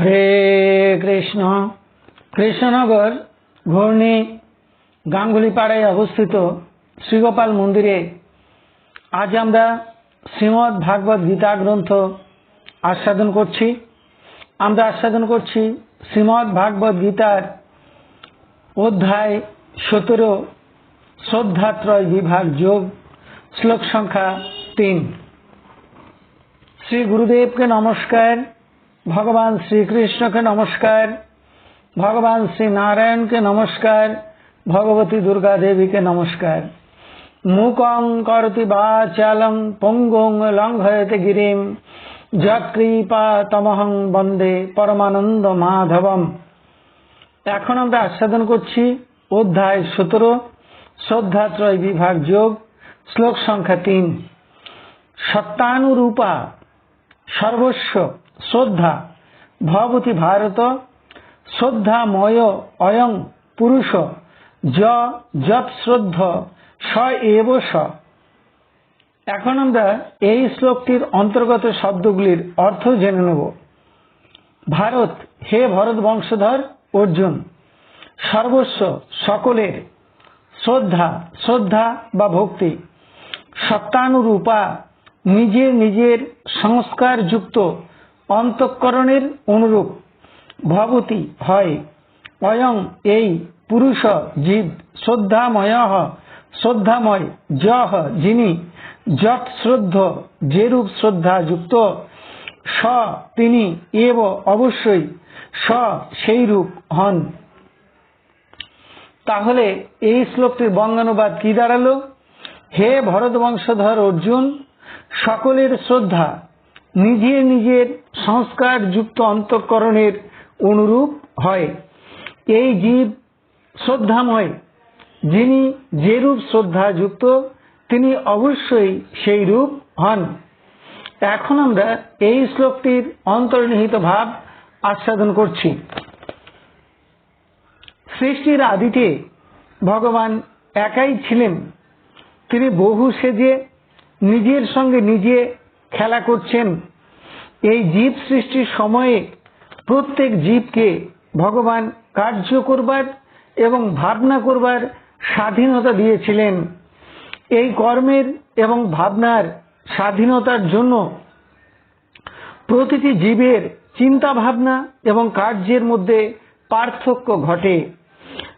হরে কৃষ্ণ। কৃষ্ণনগর ঘূর্ণি গাঙ্গুলিপাড়ায় অবস্থিত শ্রীগোপাল মন্দিরে আজ আমরা শ্রীমৎ ভাগবত গীতা গ্রন্থ আস্বাদন করছি। আমরা আস্বাদন করছি শ্রীমৎ ভাগবত গীতার অধ্যায় সতেরো, শ্রদ্ধাত্রয় বিভাগ যোগ, শ্লোক সংখ্যা তিন। শ্রী গুরুদেবকে নমস্কার। ভগবান শ্রীকৃষ্ণকে নমস্কার, ভগবান শ্রী নারায়ণকে নমস্কার, ভগবতী দুর্গা দেবীকে নমস্কার। মুকং করতি বাচালং পঙ্গং লঙ্ঘয়তে গিরিম যৎকৃপা তমহং বন্দে পরমানন্দ মাধবম। এখন আমরা আস্বাদন করছি অধ্যায় সতেরো শ্রদ্ধাত্রয় বিভাগ যোগ, শ্লোক সংখ্যা তিন। সত্তানুরূপা সর্বস্ব শ্রদ্ধা, ভবতি ভারত, শ্রদ্ধাময় অয়ং পুরুষ, য যৎ শ্রদ্ধ, স এব স। এখন আমরা এই শ্লোকটির অন্তর্গত শব্দগুলির অর্থ জেনে নেব। ভারত, হে ভরত বংশধর অর্জুন, সর্বস্ব সকলের শ্রদ্ধা শ্রদ্ধা বা ভক্তি, সত্তানুরূপা নিজের নিজের সংস্কারযুক্ত অন্তঃকরণের অনুরূপ। ভবতি হয়, অয়ং এই পুরুষ জীব, শ্রদ্ধাময় শ্রদ্ধাময় যহ যিনি যৎ শ্রদ্ধ, যেরূপ শ্রদ্ধা যুক্ত, স তিনি এব অবশ্যই, স সেই রূপ হন। তাহলে এই শ্লোকটির বঙ্গানুবাদ কি দাঁড়াল? হে ভরত বংশধর অর্জুন, সকলের শ্রদ্ধা নিজের নিজের সংস্কার যুক্ত অন্তঃকরণের অনুরূপ হয়। এই জীব শ্রদ্ধাময়, যিনি যেরূপ শ্রদ্ধা যুক্ত, তিনি অবশ্যই সেই রূপ হন। এখন আমরা এই শ্লোকটির অন্তর্নিহিত ভাব আস্বাদন করছি। সৃষ্টির আদিতে ভগবান একাই ছিলেন। তিনি বহু সেজে নিজের সঙ্গে নিজে খেলা করছেন। এই জীব সৃষ্টির সময়ে প্রত্যেক জীবকে ভগবান কার্য করবার এবং ভাবনা করবার স্বাধীনতা দিয়েছিলেন। এই কর্মের এবং ভাবনার স্বাধীনতার জন্য প্রতিটি জীবের চিন্তা ভাবনা এবং কার্যের মধ্যে পার্থক্য ঘটে।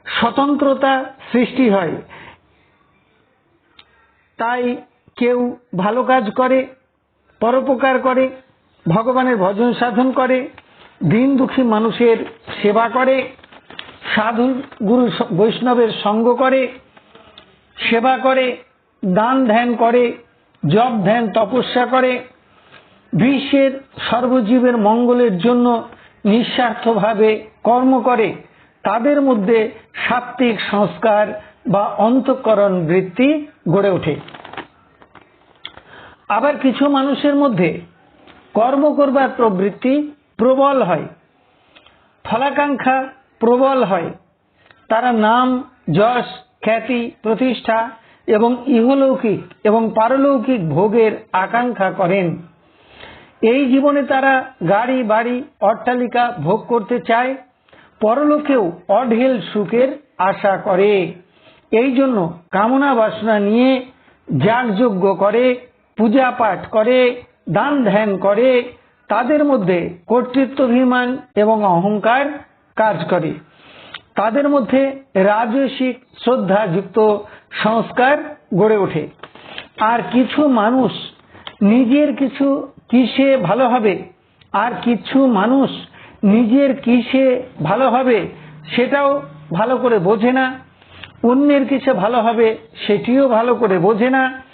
স্বতন্ত্রতা সৃষ্টি হয়। তাই কেউ ভালো কাজ করে পরোপকার করে, ভগবানের ভজন সাধন করে, দিন দুঃখী মানুষের সেবা করে, সাধু গুরু বৈষ্ণবের সঙ্গ করে, সেবা করে, দান ধ্যান করে, জপ ধ্যান তপস্যা করে, বিশ্বের সর্বজীবের মঙ্গলের জন্য নিঃস্বার্থভাবে কর্ম করে, তাদের মধ্যে সাত্ত্বিক সংস্কার বা অন্তঃকরণ বৃত্তি গড়ে ওঠে। আবার কিছু মানুষের মধ্যে কর্ম করবার প্রবৃত্তি প্রবল হয়। ফলাকাঙ্ক্ষা প্রবল হয়। তারা নাম যশ, খ্যাতি, প্রতিষ্ঠা এবং ইহলৌকিক এবং পারলৌকিক ভোগের আকাঙ্ক্ষা করেন। এই জীবনে তারা গাড়ি, বাড়ি, অট্টালিকা ভোগ করতে চায়। পরলোকেও অঢেল সুখের আশা করে। এই জন্য কামনা বাসনা নিয়ে যাগযজ্ঞ করে। পূজা পাঠ করে, দান ধ্যান করে, তাদের মধ্যে কর্তৃত্বাভিমান এবং অহংকার কাজ করে। তাদের মধ্যে রাজসিক শ্রদ্ধাযুক্ত সংস্কার গড়ে ওঠে। আর কিছু মানুষ নিজের কিছু কিসে ভালো হবে, আর কিছু মানুষ নিজের কিসে ভালো হবে সেটাও ভালো করে বোঝে না। অন্যের কিসে ভালো হবে সেটিও ভালো করে বোঝে না।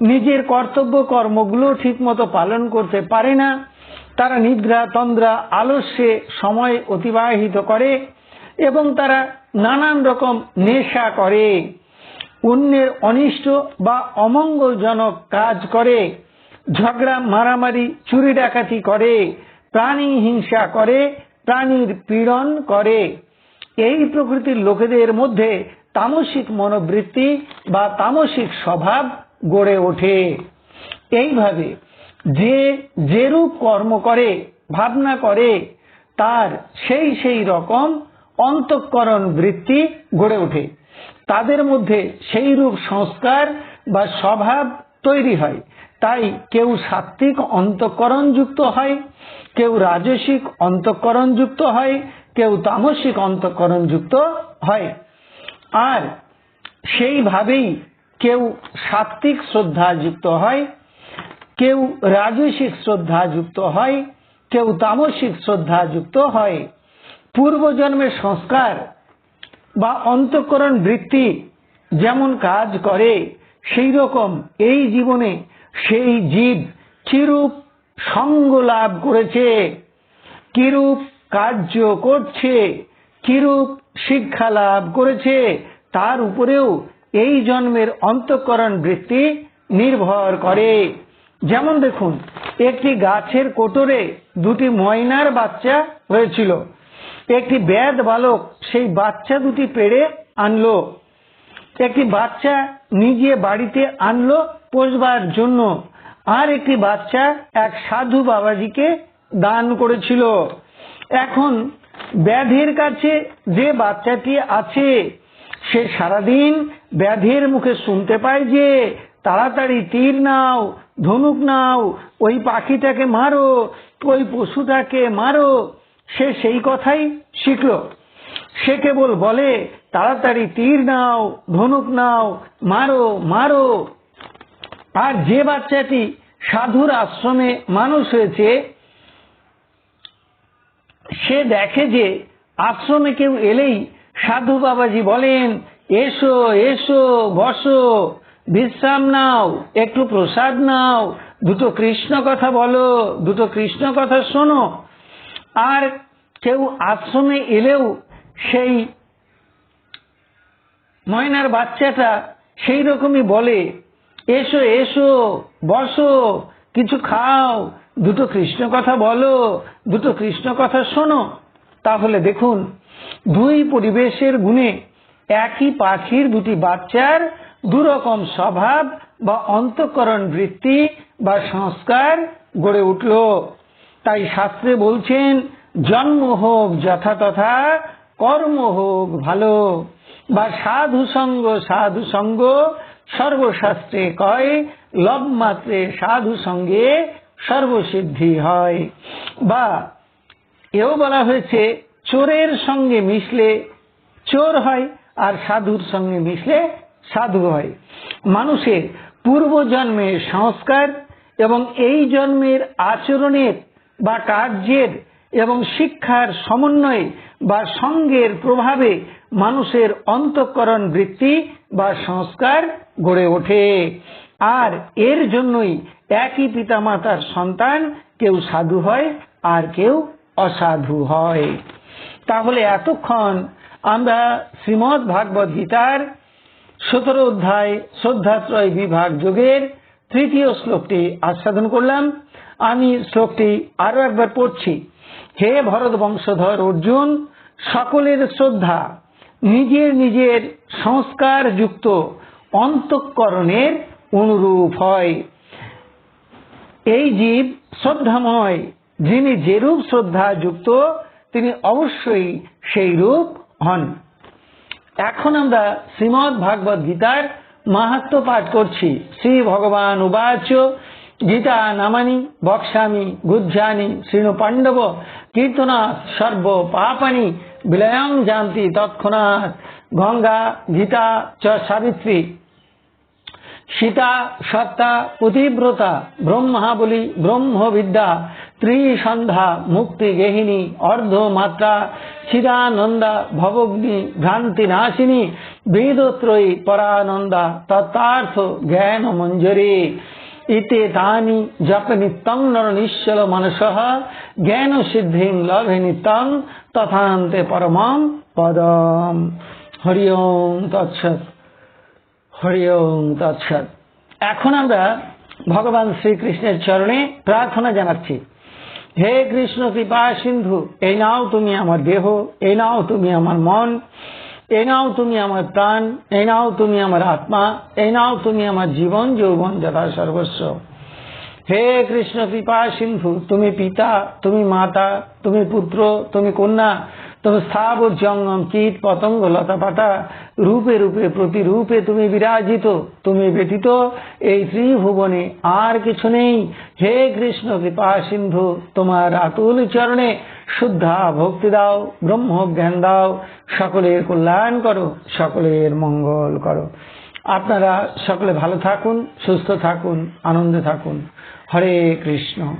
নিজের কর্তব্য কর্মগুলো ঠিকমতো পালন করতে পারে না। তারা নিদ্রা, তন্দ্রা, আলস্যে সময় অতিবাহিত করে এবং তারা নানান রকম নেশা করে। অন্যের অনিষ্ট বা অমঙ্গলজনক কাজ করে, ঝগড়া, মারামারি, চুরি ডাকাতি করে, প্রাণী হিংসা করে, প্রাণীর পীড়ন করে। এই প্রকৃতির লোকেদের মধ্যে তামসিক মনোবৃত্তি বা তামসিক স্বভাব গড়ে ওঠে। এইভাবে যে যেরূপ কর্ম করে, ভাবনা করে, তার সেই সেই রকম অন্তঃকরণ বৃত্তি গড়ে ওঠে। তাদের মধ্যে সেই রূপ সংস্কার বা স্বভাব তৈরি হয়। তাই কেউ সাত্ত্বিক অন্তঃকরণ যুক্ত হয়, কেউ রাজসিক অন্তঃকরণ যুক্ত হয়, কেউ তামসিক অন্তঃকরণ যুক্ত হয়। আর সেইভাবেই কেউ সাত্ত্বিক শ্রদ্ধা যুক্ত হয়, কেউ রাজসিক শ্রদ্ধা যুক্ত হয়, কেউ তামসিক শ্রদ্ধা যুক্ত হয়। পূর্বজন্মের সংস্কার বা অন্তঃকরণ বৃত্তি যেমন কাজ করে সেই রকম এই জীবনে সেই জীব কিরূপ সঙ্গ লাভ করেছে, কিরূপ কার্য করছে, কিরূপ শিক্ষা লাভ করেছে, তার উপরেও এই জন্মের অন্তঃকরণ বৃত্তি নির্ভর করে। যেমন দেখুন, একটি গাছের কোটরে দুটি ময়নার বাচ্চা হয়েছিল। একটি ব্যাদ বালক সেই বাচ্চা দুটি পেড়ে আনলো। একটি বাচ্চা নিজে বাড়িতে আনলো পোষবার জন্য। আর একটি বাচ্চা এক সাধু বাবাজিকে দান করেছিল। এখন ব্যাধের কাছে যে বাচ্চাটি আছে সে সারাদিন ব্যাধের মুখে শুনতে পায় যে, তাড়াতাড়ি তীর নাও, ধনুক নাও, ওই পাখিটাকে মারো, ওই পশুটাকে মারো। সে সেই কথাই শিখল। সে কেবল বলে, তাড়াতাড়ি তীর নাও, ধনুক নাও, মারো মারো। আর যে বাচ্চাটি সাধুর আশ্রমে মানুষ হয়েছে, সে দেখে যে আশ্রমে কেউ এলেই সাধু বাবাজি বলেন, এসো এসো, বসো, বিশ্রাম নাও, একটু প্রসাদ নাও, দুটো কৃষ্ণ কথা বলো, দুটো কৃষ্ণ কথা শোনো। আর কেউ আশ্রমে এলেও সেই ময়নার বাচ্চাটা সেই রকমই বলে, এসো এসো, বসো, কিছু খাও, দুটো কৃষ্ণ কথা বলো, দুটো কৃষ্ণ কথা শোনো। তাহলে দেখুন, দুই পরিবেশের গুণে একই পাখির দুটি বাচ্চার দুরকম স্বভাব বা অন্তঃকরণ বৃত্তি বা সংস্কার গড়ে উঠল। তাই শাস্ত্রে বলছেন, জন্ম হোক যথাতথা, কর্ম হোক ভালো। বা সাধু সঙ্গ সাধু সঙ্গ, সর্বশাস্ত্রে কয় লব মাত্রে সাধু সঙ্গে সর্বসিদ্ধি হয়। বা এও বলা হয়েছে, চোরের সঙ্গে মিশলে চোর হয় আর সাধুর সঙ্গে মিশলে সাধু হয়। মানুষের পূর্বজন্মের সংস্কার এবং এই জন্মের আচরণের বা কার্যের এবং শিক্ষার সমন্বয়ে বা সঙ্গের প্রভাবে মানুষের অন্তঃকরণ বৃত্তি বা সংস্কার গড়ে ওঠে। আর এর জন্যই একই পিতামাতার সন্তান কেউ সাধু হয় আর কেউ অসাধু হয়। তাহলে এতক্ষণ আমরা শ্রীমৎ ভাগবত গীতার সতেরো অধ্যায় শ্রদ্ধাত্রয় বিভাগ যোগের তৃতীয় শ্লোকটি আস্বাদন করলাম। আমি শ্লোকটি আরও একবার পড়ছি। হে ভরত বংশধর অর্জুন, সকলের শ্রদ্ধা, নিজের নিজের সংস্কার যুক্ত অন্তঃকরণের অনুরূপ হয়। এই জীব শ্রদ্ধাময় যিনি যেরূপ শ্রদ্ধা যুক্ত তিনি অবশ্যই সেই রূপ হন। এখন আমরা শ্রীমৎ ভাগবত গীতার মাহাত্ম পাঠ করছি। শ্রী ভগবান উবাচ, গীতা নামানি বক্সামি গুজ্জানি, শ্রীণু পাণ্ডব কীর্তনা সর্ব পাপানি বিলয়ং জানতি তৎক্ষণাৎ, গঙ্গা, গীতা চ সাবিত্রী। সীতা, সত্তা, পুতিব্রতা ব্রহ্মাবলী ব্রহ্মবিদ্যা ত্রিসন্ধ্যা, মুক্তি গেহিনী অর্ধ মাত্রা, চিদানন্দা ভ্রান্তি নাশিনী, বেদত্রয়ী, পরানন্দা তত্তার্থ জ্ঞান মঞ্জরি। ইতে তানি জপ নিত্যং নর নিশ্চল মনস জ্ঞান সিদ্ধিং লভে নিত্যং তথান্তে পরমম পদম। হরি ওম তৎসৎ। হরি ওম তৎসৎ। এখন আমরা ভগবান শ্রীকৃষ্ণের চরণে প্রার্থনা জানাচ্ছি। হে কৃষ্ণ কৃপা সিন্ধু, এই নাও তুমি আমার দেহ, এই নাও তুমি আমার মন, এই নাও তুমি আমার প্রাণ, এই নাও তুমি আমার আত্মা, এই নাও তুমি আমার জীবন, যৌবন যথা সর্বস্ব। হে কৃষ্ণ কৃপা সিন্ধু, তুমি পিতা, তুমি মাতা, তুমি পুত্র, তুমি কন্যা তুমি স্থাবর জঙ্গম কীট পতঙ্গ লতা পাতা, রূপে রূপে প্রতিরূপে তুমি বিরাজিত, তুমি ব্যতীত এই ত্রিভুবনে আর কিছু নেই। হে কৃষ্ণ, কৃপা সিন্ধু, তোমার আতুল চরণে শুদ্ধা ভক্তি দাও ব্রহ্ম জ্ঞান দাও, সকলের কল্যাণ করো, সকলের মঙ্গল করো। আপনারা সকলে ভালো থাকুন, সুস্থ থাকুন, আনন্দে থাকুন। হরে কৃষ্ণ।